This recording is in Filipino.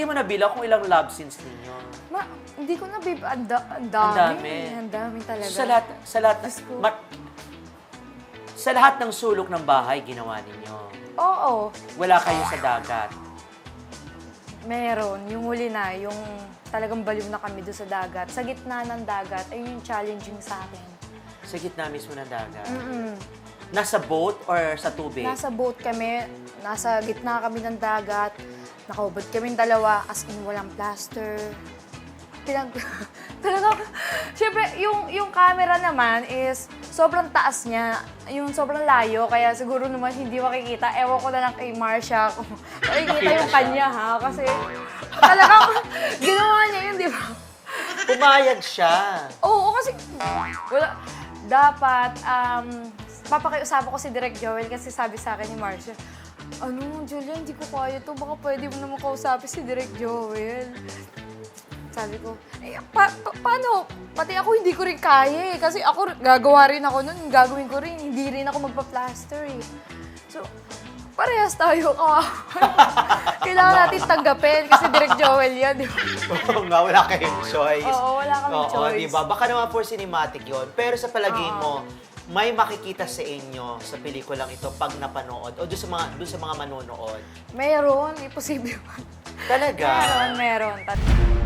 Hindi mo nabilang kung ilang love scenes ninyo. Ma, hindi ko na, babe. Ang da- ang Ang dami. dami. Ang dami talaga. Sa lahat, sa lahat, Diyos ko. ma- sa lahat ng sulok ng bahay, ginawa ninyo. Oo. Wala kayo sa dagat. Meron. Yung huli na, yung talagang baliw na kami doon sa dagat. Sa gitna ng dagat, ayun yung challenging sa akin. Sa gitna mismo ng dagat. Mm-mm. Nasa boat or sa tubig? Nasa boat kami, nasa gitna kami ng dagat. Nakaubad kami dalawa, as in walang plaster. Pinag... Talaga, syempre, yung, yung camera naman is sobrang taas niya. Yung sobrang layo, kaya siguro naman hindi makikita. Ewan ko na lang kay Marcia kung makikita yung kanya ha. Kasi talagang ginawa niya yun, di ba? Pumayag siya. Oo, kasi wala. Dapat, um, papakiusapan ko si Direk Joel kasi sabi sa akin ni Marcia, ano, Julia, hindi ko kaya to. Baka pwede mo naman kausapin si Direk Joel. Sabi ko, eh, pa- pa- paano? Pati ako hindi ko rin kaya eh. Kasi ako, gagawa rin ako nun. Gagawin ko rin. Hindi rin ako magpa-plaster eh. So, parehas tayo. Ah. Kailangan natin tanggapin kasi Direk Joel yan, di ba? Oo nga, wala kayong choice. Oo, wala kaming Oo, choice. diba? Baka naman for cinematic yon Pero sa palagay mo, may makikita sa inyo sa pelikulang ito pag napanood o doon sa mga doon sa mga manonood. Meron, imposible. Talaga. Meron, meron.